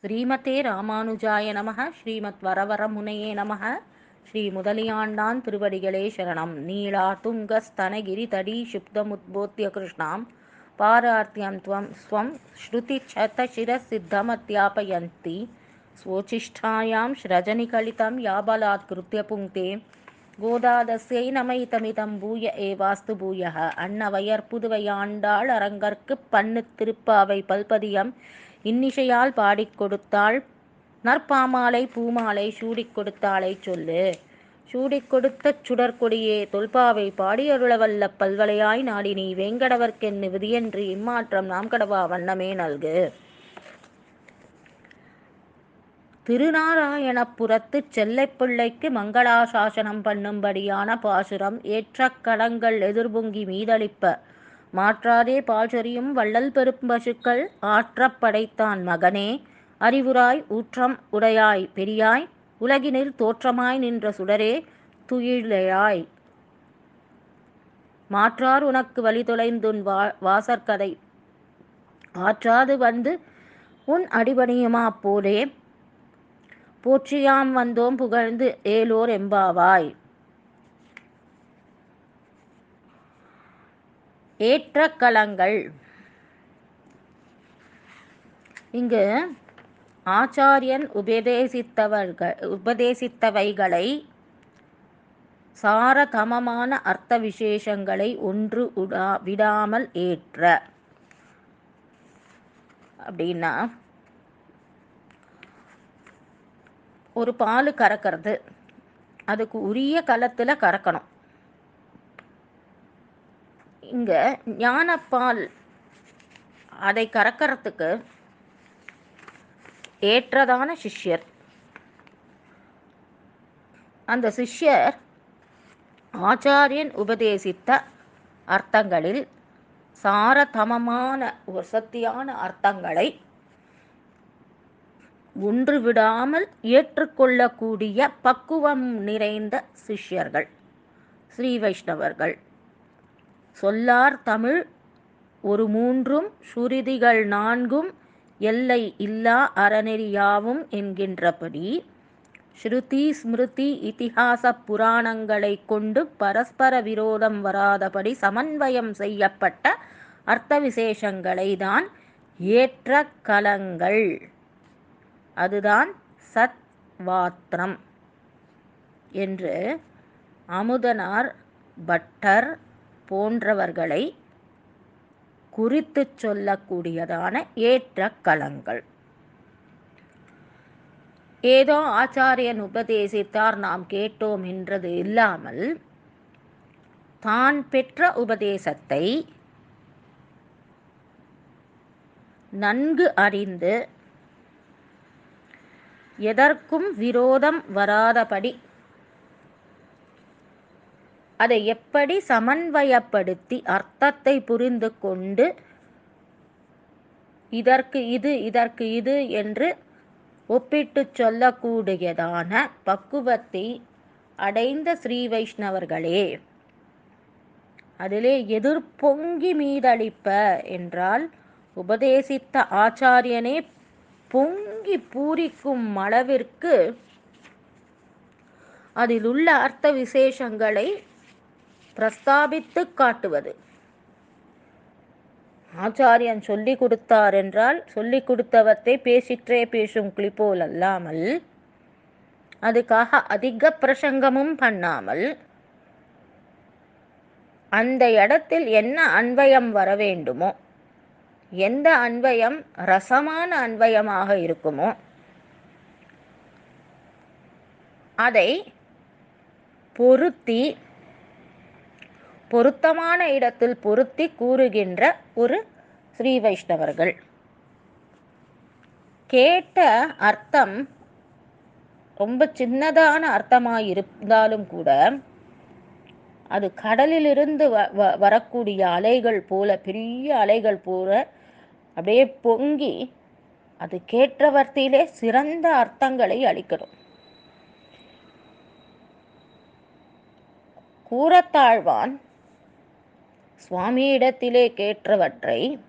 ஸ்ரீமதே ராமானுஜாய நமः ஸ்ரீமத் வரவரமுனையே நமः ஸ்ரீ முதலியாண்டான் திருவடிகளே சரணம் நீளா துங்க ஸ்தனகிரி தடி சுப்தமுத்போத்திய கிருஷ்ணாம் பாரார்த்தியம் துவம் ஸ்வம் ஸ்ருதி சதசிர சித்தமத்யாபயந்தி स्वोचिष्ठायां श्रजनिकलितं याबलात् कृत्य पुङ्क्ते கோதாதஸ்யை நமைத்தமிதம் பூய ஏவாஸ்து பூயः அன்னவையர் புதுவையாண்டாள் அரங்கற்கு பண்ணு திருப்பாவை பல்பதியம் இன்னிசையால் பாடிக் கொடுத்தாள். நற்பாமாலை பூமாலை சூடிக் கொடுத்தாளை சொல்லு. சூடிக் கொடுத்த சுடற்கொடியே தொல்பாவை பாடியருளவல்ல பல்வலையாய் நாடி நீ வேங்கடவர்க்கென்னு விதியன்று இம்மாற்றம் நாம் கடவா வண்ணமே நல்கு. திருநாராயணபுரத்து செல்லைப்பிள்ளைக்கு மங்களாசாசனம் பண்ணும்படியான பாசுரம் ஏற்ற கடங்கள் எதிர்பொங்கி மீதளிப்ப மாற்றாதே பால் சொரியும் வள்ளல் பெரும் பசுக்கள் ஆற்றப் படைத்தான் மகனே. அறிவுராய் ஊற்றம் உடையாய் பெரியாய் உலகினில் தோற்றமாய் நின்ற சுடரே துயிலையாய். மாற்றார் உனக்கு வழி தொலைந்துன் வா வாசற்கதை. ஆற்றாது வந்து உன் அடிபணியுமா போலே? போற்றியாம் வந்தோம் புகழ்ந்து ஏலோர் எம்பாவாய். ஏற்ற கலங்கள் இங்கு ஆச்சாரியன் உபதேசித்தவர்கள் உபதேசித்தவைகளை சாரதமமான அர்த்த விசேஷங்களை ஒன்று உடா விடாமல் ஏற்ற. அப்படின்னா ஒரு பால் கறக்கிறது. அதுக்கு உரிய களத்தில் கறக்கணும். இங்கே ஞானப்பால் அதை கறக்கிறதுக்கு ஏற்றதான சிஷ்யர். அந்த சிஷ்யர் ஆச்சாரியன் உபதேசித்த அர்த்தங்களில் சாரதமமான வசத்தியான அர்த்தங்களை ஒன்று விடாமல் ஏற்றுக்கொள்ளக்கூடிய பக்குவம் நிறைந்த சிஷ்யர்கள் ஸ்ரீ வைஷ்ணவர்கள். சொல்லார் தமிழ் ஒரு மூன்றும் சுருதிகள் நான்கும் எல்லை இல்லா அறநெறியாவும் என்கின்றபடி ஸ்ருதி ஸ்மிருதி இத்திஹாச புராணங்களை கொண்டு பரஸ்பர விரோதம் வராதபடி சமன்வயம் செய்யப்பட்ட அர்த்த விசேஷங்களை தான் ஏற்ற கலங்கள். அதுதான் சத்வாத்திரம் என்று அமுதனார் பட்டர் போன்றவர்களை குறித்து சொல்லக்கூடியதான ஏற்ற களங்கள். ஏதோ ஆச்சாரியன் உபதேசித்தார் நாம் கேட்டோம் என்றது இல்லாமல் தான் பெற்ற உபதேசத்தை நன்கு அறிந்து எதற்கும் விரோதம் வராதபடி அதை எப்படி சமன்வயப்படுத்தி அர்த்தத்தை புரிந்து கொண்டு இதற்கு இது இதற்கு இது என்று ஒப்பிட்டு சொல்லக்கூடியதான பக்குவத்தை அடைந்த ஸ்ரீ வைஷ்ணவர்களே அதிலே எதிர்பொங்கி மீதளிப்ப என்றால் உபதேசித்த ஆச்சாரியனே பொங்கி பூரிக்கும் அளவிற்கு அதில் உள்ள அர்த்த விசேஷங்களை பிரஸ்தாபித்து காட்டுவது. ஆச்சாரியன் சொல்லி கொடுத்தார் என்றால் சொல்லி கொடுத்தவத்தை பேசிற்றே பேசும் கிளிப்போல் அல்லாமல் அதுக்காக அதிக பிரசங்கமும் பண்ணாமல் அந்த இடத்தில் என்ன அன்வயம் வர வேண்டுமோ எந்த அன்வயம் ரசமான அன்வயமாக இருக்குமோ அதை பொருத்தி பொருத்தமான இடத்தில் பொருத்தி கூறுகின்ற ஒரு ஸ்ரீ வைஷ்ணவர்கள். கேட்ட அர்த்தம் ரொம்ப சின்னதான அர்த்தமாக இருந்தாலும் கூட அது கடலிலிருந்து வ வ வரக்கூடிய அலைகள் போல பெரிய அலைகள் போல அப்படியே பொங்கி அது கேட்டவர்த்தியிலே சிறந்த அர்த்தங்களை அளிக்கணும். கூறத்தாழ்வான் சுவாமியிடத்திலே கேட்டவற்றை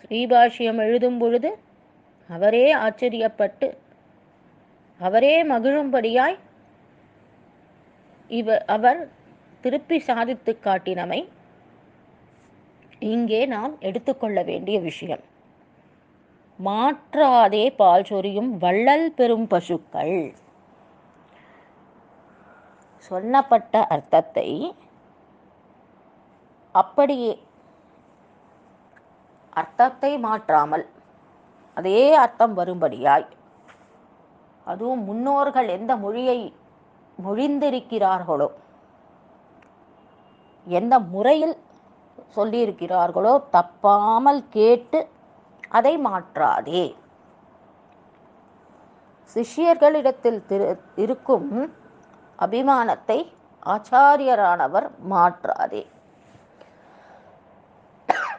ஸ்ரீபாஷ்யம் எழுதும் பொழுது அவரே ஆச்சரியப்பட்டு அவரே மகிழும்படியாய் இவ அவர் திருப்பி சாதித்து காட்டினமை இங்கே நாம் எடுத்துக்கொள்ள வேண்டிய விஷயம். மாற்றாதே பால் சொரியும் வள்ளல் பெறும் பசுக்கள். சொல்லப்பட்ட அர்த்தத்தை அப்படியே அர்த்தத்தை மாற்றாமல் அதே அர்த்தம் வரும்படியாய் அதுவும் முன்னோர்கள் எந்த மொழியை மொழிந்திருக்கிறார்களோ எந்த முறையில் சொல்லியிருக்கிறார்களோ தப்பாமல் கேட்டு அதை மாற்றாதே. சிஷ்யர்களிடத்தில் திரு இருக்கும் அபிமானத்தை ஆச்சாரியரானவர் மாற்றாதே.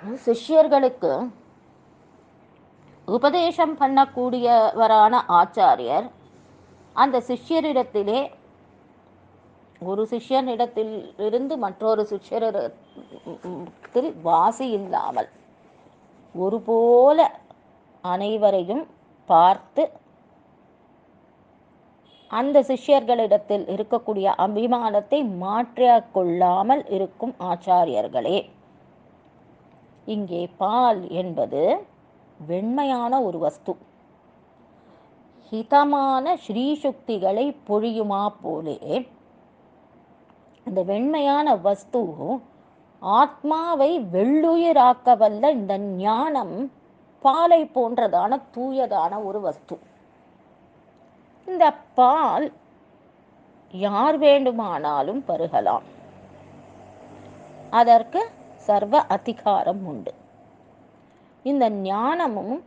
சிஷ்யர்களுக்கு உபதேசம் பண்ணக்கூடியவரான ஆச்சாரியர் அந்த சிஷ்யரிடத்திலே ஒரு சிஷ்யனிடத்தில் இருந்து மற்றொரு சிஷ்யரிடத்தில் வாசி இல்லாமல் ஒருபோல அனைவரையும் பார்த்து அந்த சிஷ்யர்களிடத்தில் இருக்கக்கூடிய அபிமானத்தை மாற்றிக் கொள்ளாமல் இருக்கும் ஆச்சாரியர்களே. இங்கே பால் என்பது வெண்மையான ஒரு வஸ்து. ஹிதமான ஸ்ரீசுக்திகளை பொழியுமா போலே. இந்த வெண்மையான வஸ்து ஆத்மாவை வெள்ளுயிராக்க வல்ல இந்த ஞானம் பாலை போன்றதான தூயதான ஒரு வஸ்து. இந்த பால் யார் வேண்டுமானாலும் பருகலாம். அதற்கு சர்வ அதிகாரம் உண்டு. இந்த ஞானமும்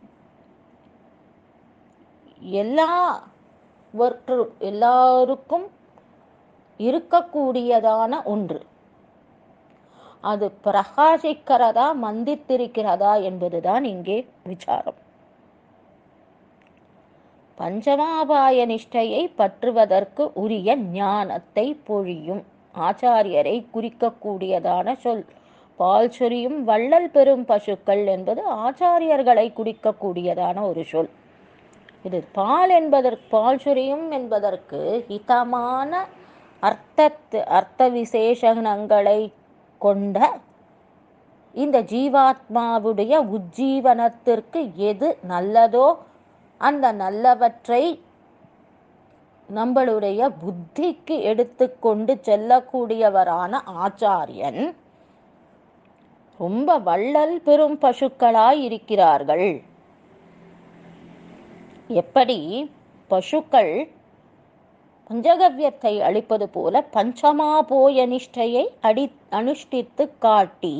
எல்லாவற்று எல்லாருக்கும் இருக்கக்கூடியதான ஒன்று. அது பிரகாசிக்கிறதா மந்தித்திருக்கிறதா என்பதுதான் இங்கே விசாரம். பஞ்சமாபாய நிஷ்டையை பற்றுவதற்கு உரிய ஞானத்தை பொழியும். ஆச்சாரியரை குறிக்கக்கூடியதான சொல். பால் சொரியும் வள்ளல் பெறும் பசுக்கள் என்பது ஆச்சாரியர்களை குடிக்கக்கூடியதான ஒரு சொல். இது பால் என்பதற்கு பால் சொரியும் என்பதற்கு ஹிதமான அர்த்தத்து அர்த்த விசேஷங்களை கொண்ட இந்த ஜீவாத்மாவுடைய உஜ்ஜீவனத்திற்கு எது நல்லதோ அந்த நல்லவற்றை நம்மளுடைய புத்திக்கு எடுத்துக்கொண்டு செல்லக்கூடியவரான ஆச்சாரியன். ரொம்ப வள்ளல் பெரும் பசுக்களாய் இருக்கிறார்கள். எப்படி? பசுக்கள் பஞ்சகவ்யத்தை அளிப்பது போல பஞ்சமாபோயனிஷ்டையை அடி அனுஷ்டித்து காட்டி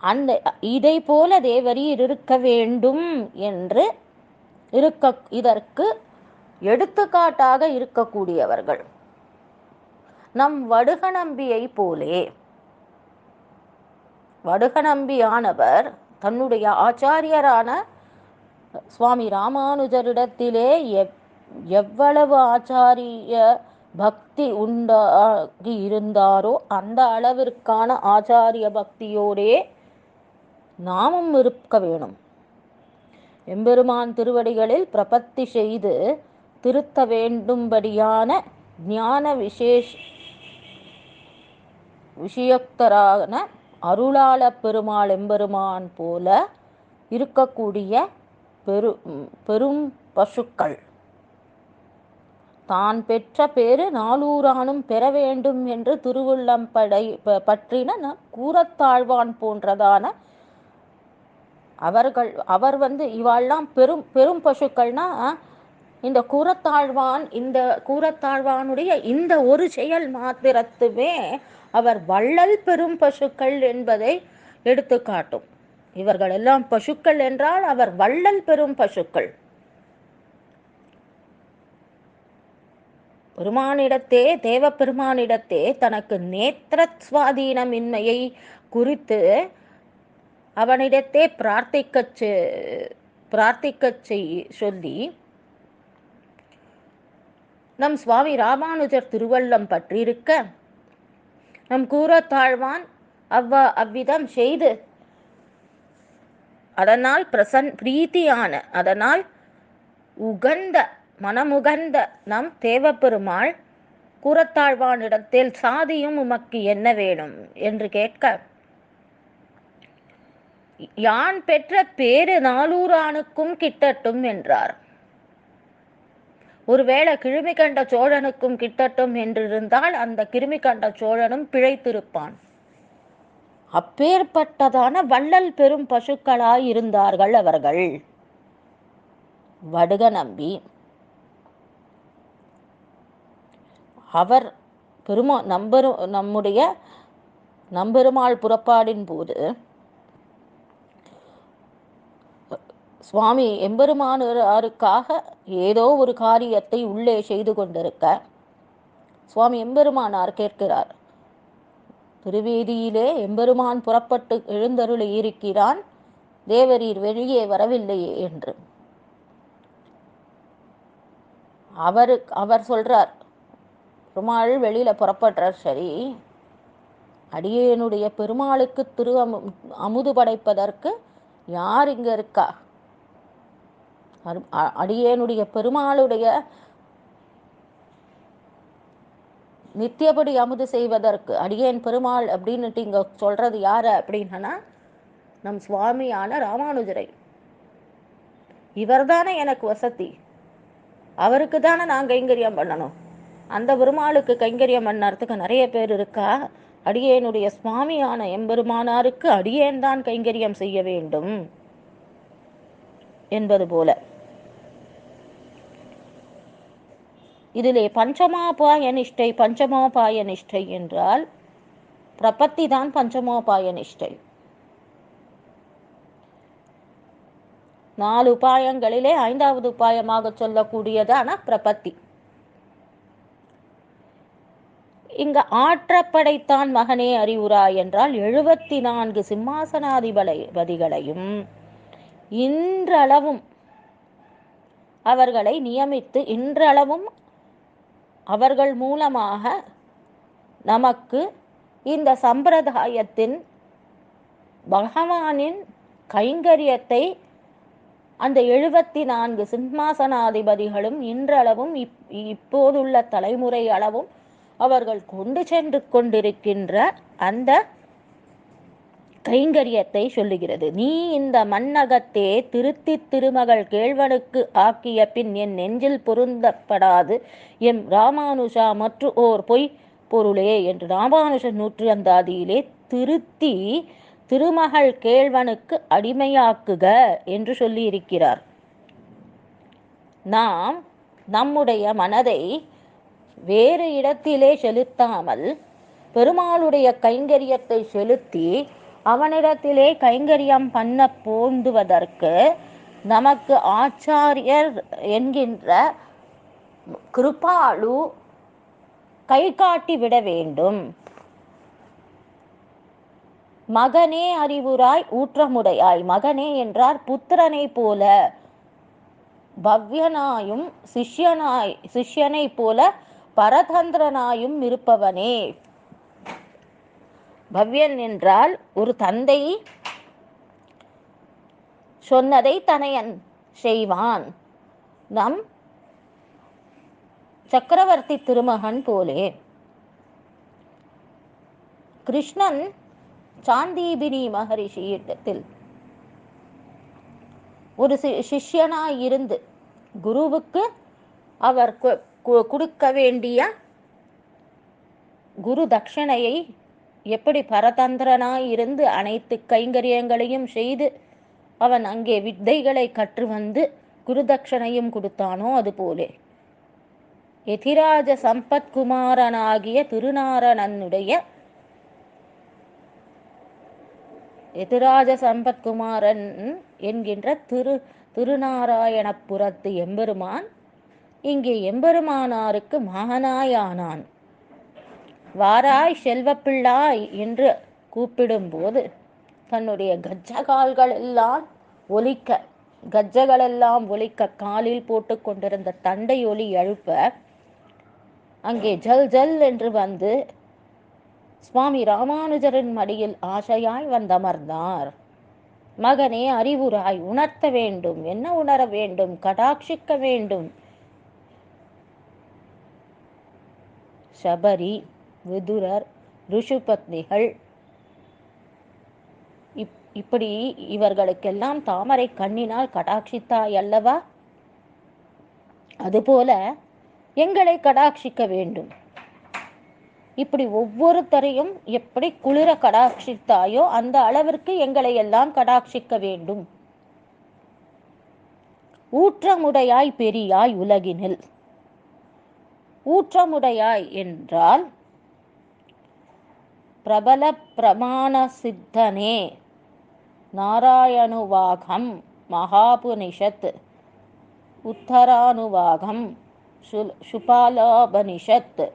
அந்த இதை போல தேவரீர் இருக்க வேண்டும் என்று இருக்க இதற்கு எடுத்துக்காட்டாக இருக்கக்கூடியவர்கள். நம் வடுகநம்பியை போலே வடுகநம்பியானவர் தன்னுடைய ஆச்சாரியரான சுவாமி ராமானுஜரிடத்திலே எவ் எவ்வளவு ஆச்சாரிய பக்தி உண்டாகி இருந்தாரோ அந்த அளவிற்கான ஆச்சாரிய பக்தியோடே நாமும் இருக்க வேணும். எம்பெருமான் திருவடிகளில் பிரபத்தி செய்து திருத்த வேண்டும்படியான ஞான விசேஷ் விஷயக்தரான அருளாள பெருமாள் எம்பெருமான் போல இருக்கக்கூடிய பெரு பெரும் பசுக்கள். தான் பெற்ற பேரு நாளூரானும் பெற வேண்டும் என்று திருவுள்ளம் படை பற்றின கூறத்தாழ்வான் போன்றதான அவர்கள் அவர் வந்து இவாள்லாம் பெரும் பெரும் பசுக்கள்னா இந்த கூறத்தாழ்வான் இந்த கூறத்தாழ்வானுடைய இந்த ஒரு செயல் மாத்திரத்துமே அவர் வள்ளல் பெரும் பசுக்கள் என்பதை எடுத்து காட்டும் இவர்கள் எல்லாம் பசுக்கள் என்றால் அவர் வள்ளல் பெரும் பசுக்கள். பெருமானிடத்தே தேவ பெருமானிடத்தே தனக்கு நேத்திர சுவாதீனமின்மையை குறித்து அவனிடத்தே பிரார்த்திக்க பிரார்த்திக்க செய் சொல்லி நம் சுவாமி ராமானுஜர் திருவள்ளம் பற்றியிருக்க நம் கூறத்தாழ்வான் அவ்வா அவ்விதம் செய்து அதனால் பிரசன் பிரீத்தியான அதனால் உகந்த மனமுகந்த நம் தேவப்பெருமாள் கூறத்தாழ்வானிடத்தில் சாதியும் உமக்கு என்ன வேணும்? என்று கேட்க யான் பெற்ற பேரு நாளூரானுக்கும் கிட்டட்டும் என்றார். ஒருவேளை கிருமி கண்ட சோழனுக்கும் கிட்டட்டும் என்றிருந்தால் அந்த கிருமி கண்ட சோழனும் பிழைத்திருப்பான். அப்பேற்பட்டதான வள்ளல் பெரும் பசுக்களாய் இருந்தார்கள் அவர்கள். வடுக நம்பி. அவர் பெருமா நம்பரு நம்முடைய நம்பெருமாள் புறப்பாடின் போது சுவாமி எம்பெருமானாருக்காக ஏதோ ஒரு காரியத்தை உள்ளே செய்து கொண்டிருக்க. சுவாமி எம்பெருமானார் கேட்கிறார். திருவேதியிலே எம்பெருமான் புறப்பட்டு எழுந்தருளி இருக்கிறான். தேவரீர் வெளியே வரவில்லையே என்று. அவரு அவர் சொல்றார் பெருமாள் வெளியில புறப்படுறார் சரி. அடியேனுடைய பெருமாளுக்கு திரு அமு அமுது படைப்பதற்கு யார் இங்க இருக்கா? அடியேனுடைய பெருமாளுடைய நித்தியபடி அமுது செய்வதற்கு அடியேன் பெருமாள் அப்படின்னுட்டு இங்க சொல்றது யார் அப்படின்னா நம் சுவாமியான ராமானுஜரை. இவர்தானே எனக்கு வசதி. அவருக்கு தானே நான் கைங்கரியம் பண்ணணும். அந்த பெருமாளுக்கு கைங்கரியம் பண்ணறதுக்கு நிறைய பேர் இருக்கா? அடியேனுடைய சுவாமியான எம்பெருமானாருக்கு அடியேன் தான் கைங்கரியம் செய்ய வேண்டும் என்பது போல. இதிலே பஞ்சமாபாய நிஷ்டை பஞ்சமோபாய நிஷ்டை என்றால் பிரபத்தி தான் பஞ்சமோபாய நிஷ்டை. நாலு உபாயங்களிலே ஐந்தாவது உபாயமாக சொல்லக்கூடியதான பிரபத்தி. இங்க ஆற்றப்படைத்தான் மகனே அறிவுராய் என்றால் எழுபத்தி நான்கு சிம்மாசனாதிபதிகளையும் இன்றளவும் அவர்களை நியமித்து இன்றளவும் அவர்கள் மூலமாக நமக்கு இந்த சம்பிரதாயத்தின் பகவானின் கைங்கரியத்தை அந்த எழுபத்தி நான்கு சிம்மாசனாதிபதிகளும் இன்றளவும் இப் இப்போதுள்ள தலைமுறை அளவும் அவர்கள் கொண்டு சென்று கொண்டிருக்கின்ற அந்த கைங்கரியத்தை சொல்லுகிறது. நீ இந்த மண்ணகத்தே திருத்தி திருமகள் கேழ்வனுக்கு ஆக்கிய பின் என் நெஞ்சில் பொருந்தப்படாது. எம் ராமானுஷா மற்ற ஓர் பொய் பொருளே என்று ராமானுஜ நூற்றந்தாதியிலே திருத்தி திருமகள் கேழ்வனுக்கு அடிமையாக்குக என்று சொல்லியிருக்கிறார். நாம் நம்முடைய மனதை வேறு இடத்திலே செலுத்தாமல் பெருமாளுடைய கைங்கரியத்தை செலுத்தி அவனிடத்திலே கைங்கரியம் பண்ண போந்துவதற்கு நமக்கு ஆச்சாரியர் என்கின்ற கிருபாலு கை காட்டி விட வேண்டும். மகனே அறிவுராய் ஊற்றமுடையாய். மகனே என்றார் புத்திரனை போல பவ்யனாயும் சிஷ்யனாய் சிஷ்யனை போல பரதந்திரனாயும் இருப்பவனே. பவ்யன் என்றால் ஒரு தந்தை சொன்னதை தனையன் செய்வான். நம் சக்கரவர்த்தி திருமகன் போலே. கிருஷ்ணன் சாந்தீபினி மகரிஷியிடத்தில் ஒரு சி சிஷ்யனாய் இருந்து குருவுக்கு அவர் கு- கொடுக்க வேண்டிய குரு தட்சணையை எப்படி பரதந்திரனாய் இருந்து அனைத்து கைங்கரியங்களையும் செய்து அவன் அங்கே வித்தைகளை கற்று வந்து குருதட்சணையும் கொடுத்தானோ அதுபோலே. எதிராஜ சம்பத்குமாரனாகிய திருநாரணனுடைய எதிராஜ சம்பத்குமாரன் என்கின்ற திரு திருநாராயணபுரத்து எம்பெருமான் இங்கே எம்பெருமானாருக்கு மகனாயானான். வாராய் செல்வப்பிள்ளாய் என்று கூப்பிடும்போது தன்னுடைய கஜ்ஜகால்கள் எல்லாம் ஒலிக்க கஜ்ஜகளெல்லாம் ஒலிக்க காலில் போட்டு கொண்டிருந்த தண்டை ஒலி எழுப்ப அங்கே ஜல் ஜல் என்று வந்து சுவாமி ராமானுஜரின் மடியில் ஆசையாய் வந்தமர்ந்தார். மகனே அறிவுராய் உணர்த்த வேண்டும் என்ன உணர வேண்டும் கடாட்சிக்க வேண்டும். சபரி விதுரர் ரிஷுபத்னிகள். இப் இப்படி இவர்களுக்கெல்லாம் தாமரை கண்ணினால் கடாட்சித்தாய் அல்லவா? அதுபோல எங்களை கடாட்சிக்க வேண்டும். இப்படி ஒவ்வொருத்தரையும் எப்படி குளிர கடாட்சித்தாயோ அந்த அளவிற்கு எங்களை எல்லாம் கடாட்சிக்க வேண்டும். ஊற்றமுடையாய் பெரியாய் உலகினில். ஊற்றமுடையாய் என்றால் பிரபல பிரமாண சித்தனே நாராயணுவாகம் மகாபுனிஷத் உத்தரானுவாகம் சு சுபாலாபனிஷத்.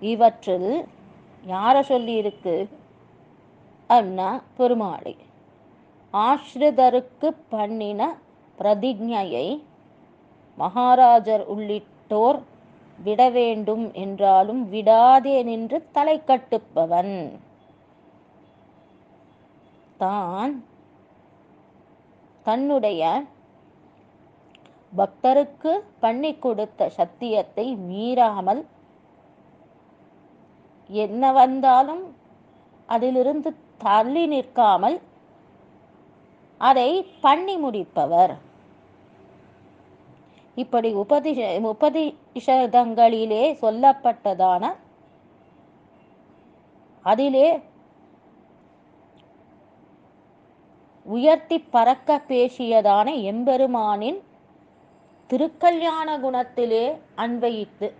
இவற்றில் யாரை சொல்லியிருக்கு? அண்ணா பெருமாளை. ஆஸ்ரிதருக்கு பண்ணின பிரதிஜையை மகாராஜர் உள்ளிட்டோர் விட வேண்டும் என்றாலும் விடாதே நின்று தலை கட்டுப்பவன். தான் தன்னுடைய பக்தருக்கு பண்ணி கொடுத்த சத்தியத்தை மீறாமல் என்ன வந்தாலும் அதிலிருந்து தள்ளி நிற்காமல் அதை பண்ணி முடிப்பவர். இப்படி உபதிஷ உபதிஷதங்களிலே சொல்லப்பட்டதான அதிலே உயர்த்தி பறக்க பேசியதான எம்பெருமானின் திருக்கல்யாண குணத்திலே அன்வயித்து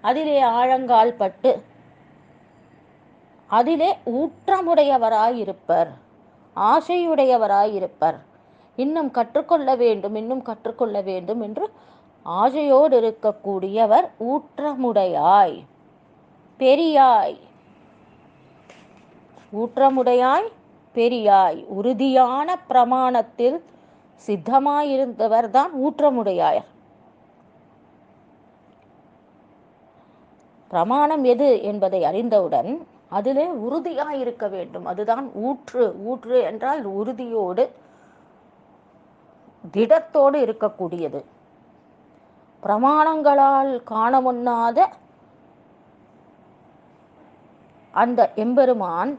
அதிலே ஆழங்கால் பட்டு அதிலே ஊற்றமுடையவராயிருப்பர் ஆசையுடையவராயிருப்பர். இன்னும் கற்றுக்கொள்ள வேண்டும் இன்னும் கற்றுக்கொள்ள வேண்டும் என்று ஆசையோடு இருக்கக்கூடியவர் ஊற்றமுடையாய். பெரியாய். ஊற்றமுடையாய் பெரியாய். உறுதியான பிரமாணத்தில் சித்தமாயிருந்தவர் தான் ஊற்றமுடையார். பிரமாணம் எது என்பதை அறிந்தவுடன் அதிலே உறுதியாய் இருக்க வேண்டும். அதுதான் ஊற்று. ஊற்று என்றால் உறுதியோடு திடத்தோடு இருக்கக்கூடியது. பிரமாணங்களால் காண முன்னாத அந்த எம்பெருமான்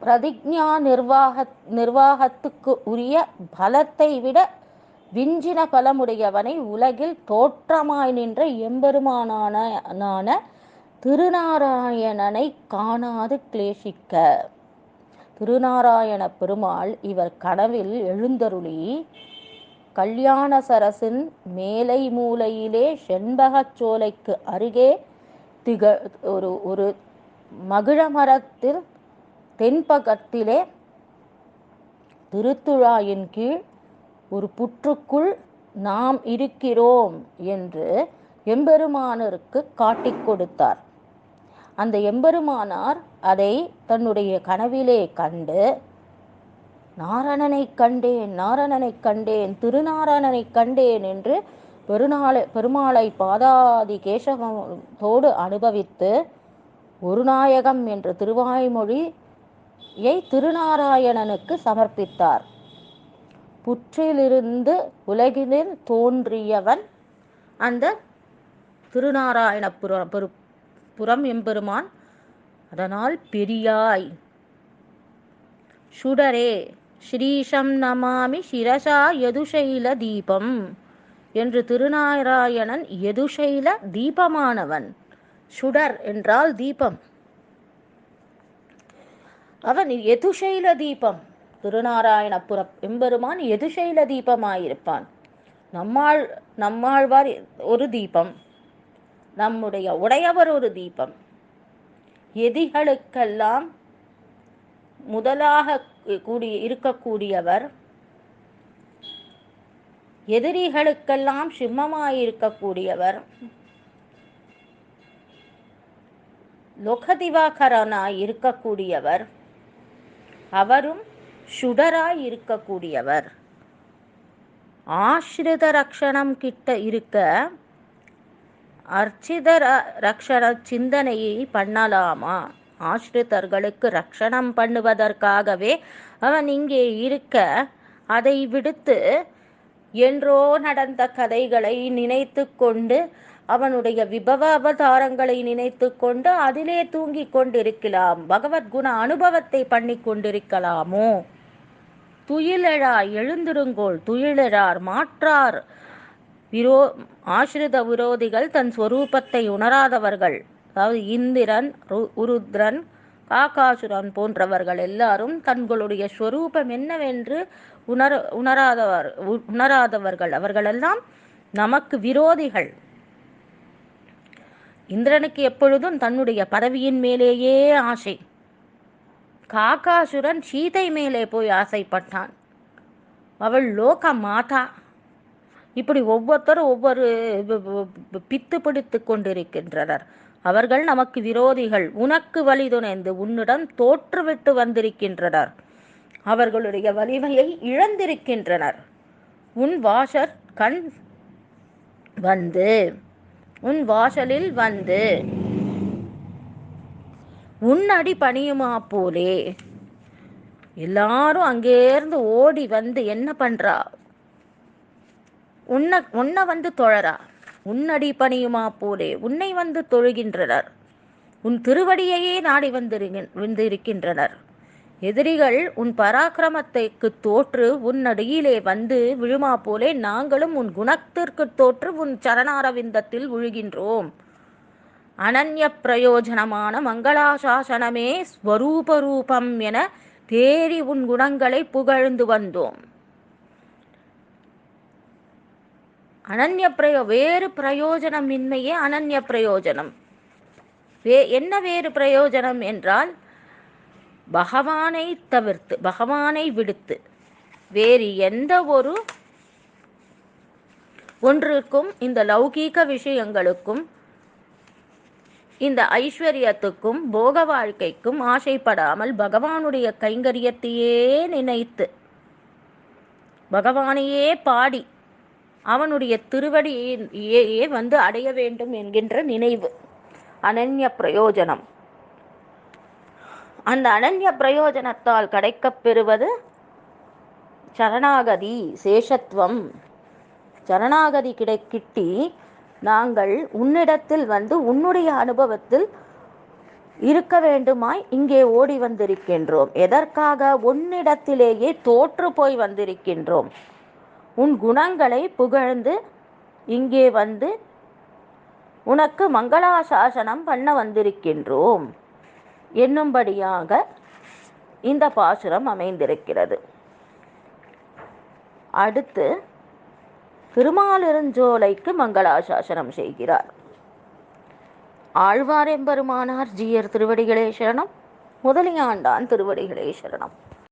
பிரதிஜா நிர்வாக நிர்வாகத்துக்கு உரிய பலத்தை விட விஞ்சின பலமுடையவனை உலகில் தோற்றமாய் நின்ற எம்பெருமானான திருநாராயணனை காணாது கிளேசிக்க திருநாராயண பெருமாள் இவர் கனவில் எழுந்தருளி கல்யாண சரசின் மேலை மூலையிலே செண்பகச் சோலைக்கு அருகே திக ஒரு ஒரு மகிழமரத்தில் தென்பகத்திலே திருத்துழாயின் கீழ் ஒரு புற்றுக்குள் நாம் இருக்கிறோம் என்று எம்பெருமானருக்கு காட்டிக் கொடுத்தார். அந்த எம்பெருமானார் அதை தன்னுடைய கனவிலே கண்டு நாரணனை கண்டேன் நாரணனை கண்டேன் திருநாராயணனை கண்டேன் என்று பெருநாளை பெருமாளை பாதாதி கேசவத்தோடு அனுபவித்து குருநாயகம் என்ற திருவாய்மொழியை திருநாராயணனுக்கு சமர்ப்பித்தார். புற்றிலிருந்து உலகினில் தோன்றியவன் அந்த திருநாராயணபுரம் பெரு புறம் எம்பெருமான் அதனால் பெரியாய். சுடரே ஸ்ரீஷம் நமாமி சிரசா யதுஷைல தீபம் என்று திருநாராயணன் யதுஷைல தீபமானவன். சுடர் என்றால் தீபம். அவன் எதுஷைல தீபம். திருநாராயணபுர எம்பெருமான் எதுஷைல தீபமாயிருப்பான். நம்மாள் நம்மாழ்வார் ஒரு தீபம். நம்முடைய உடையவர் ஒரு தீபம். எதிகளுக்கெல்லாம் முதலாக கூடிய இருக்கக்கூடியவர் எதிரிகளுக்கெல்லாம் சிம்மமாயிருக்கக்கூடியவர் லோகதிவாகரனாய் இருக்கக்கூடியவர் அவரும் சுடராய் இருக்கக்கூடியவர் ஆசிரித ரக்ஷணம் கிட்ட இருக்க அர்ச்சித ரக்ஷண சிந்தனையை பண்ணலாமா? ஆசிரிதர்களுக்கு ரக்ஷணம் பண்ணுவதற்காகவே அவன் இங்கே இருக்க அதை விடுத்து என்றோ நடந்த கதைகளை நினைத்து கொண்டு அவனுடைய விபவ அவதாரங்களை நினைத்து கொண்டு அதிலே தூங்கிக் கொண்டிருக்கலாம். பகவத்குண அனுபவத்தை பண்ணி கொண்டிருக்கலாமோ? துயிலெழா எழுந்திருங்கோள் துயிலெழார் மாற்றார் விரோ ஆசிரித விரோதிகள் தன் ஸ்வரூபத்தை உணராதவர்கள். அதாவது இந்திரன் உருத்ரன் காகாசுரன் போன்றவர்கள் எல்லாரும் தங்களுடைய ஸ்வரூபம் என்னவென்று உணர உணராதவர் உ- உணராதவர்கள். அவர்களெல்லாம் நமக்கு விரோதிகள். இந்திரனுக்கு எப்பொழுதும் தன்னுடைய பதவியின் மேலேயே ஆசை. காகாசுரன் சீதை மேலே போய் ஆசைப்பட்டான். அவள் லோக மாதா இப்படி ஒவ்வொருத்தரும் ஒவ்வொரு பித்து பிடித்து கொண்டிருக்கின்றனர். அவர்கள் நமக்கு விரோதிகள். உனக்கு வழி துணைந்து உன்னிடம் தோற்றுவிட்டு வந்திருக்கின்றனர். அவர்களுடைய வலிமையை இழந்திருக்கின்றனர். உன் வாசற் கண் வந்து. உன் வாசலில் வந்து. உன் அடி பணியுமா போலே. எல்லாரும் அங்கேருந்து ஓடி வந்து என்ன பண்றா? உன்னை உன்னை வந்து தொழறா. உன்னடி பணியுமா போலே உன்னை வந்து தொழுகின்றனர். உன் திருவடியையே நாடி வந்திருங்க- வந்திருக்கின்றனர். எதிரிகள் உன் பராக்கிரமத்தைக்கு தோற்று உன் அடியிலே வந்து விழுமா போலே நாங்களும் உன் குணத்திற்கு தோற்று உன் சரணாரவிந்தத்தில் விழுகின்றோம். அனன்ய பிரயோஜனமான மங்களாசாசனமே ஸ்வரூப ரூபம் என தேறி உன் குணங்களை புகழ்ந்து வந்தோம். அனன்ய பிரயோ வேறு பிரயோஜனமின்மையே அனன்ய பிரயோஜனம். வே என்ன வேறு பிரயோஜனம் என்றால் பகவானை தவிர்த்து பகவானை விடுத்து. வேறு எந்த ஒரு ஒன்றுக்கும் இந்த லௌகீக விஷயங்களுக்கும் இந்த ஐஸ்வர்யத்துக்கும் போக வாழ்க்கைக்கும் ஆசைப்படாமல் பகவானுடைய கைங்கரியத்தையே நினைத்து பகவானையே பாடி அவனுடைய திருவடியே வந்து அடைய வேண்டும் என்கின்ற நினைவு. அனன்ய பிரயோஜனம். அந்த அனன்ய பிரயோஜனத்தால் கிடைக்கப்பெறுவது சரணாகதி சேஷத்துவம் சரணாகதி கிடை கிட்டி நாங்கள் உன்னிடத்தில் வந்து உன்னுடைய அனுபவத்தில் இருக்க வேண்டுமாய் இங்கே ஓடி வந்திருக்கின்றோம். எதற்காக? உன்னிடத்திலேயே தோற்று போய் வந்திருக்கின்றோம். உன் குணங்களை புகழ்ந்து இங்கே வந்து உனக்கு மங்களாசாசனம் பண்ண வந்திருக்கின்றோம். என்னும்படியாக இந்த பாசுரம் அமைந்திருக்கிறது. அடுத்து திருமாலிருஞ்சோலைக்கு மங்களாசாசனம் செய்கிறார். ஆழ்வாரெம்பெருமானார் ஜீயர் திருவடிகளே சரணம். முதலியாண்டான் திருவடிகளே சரணம்.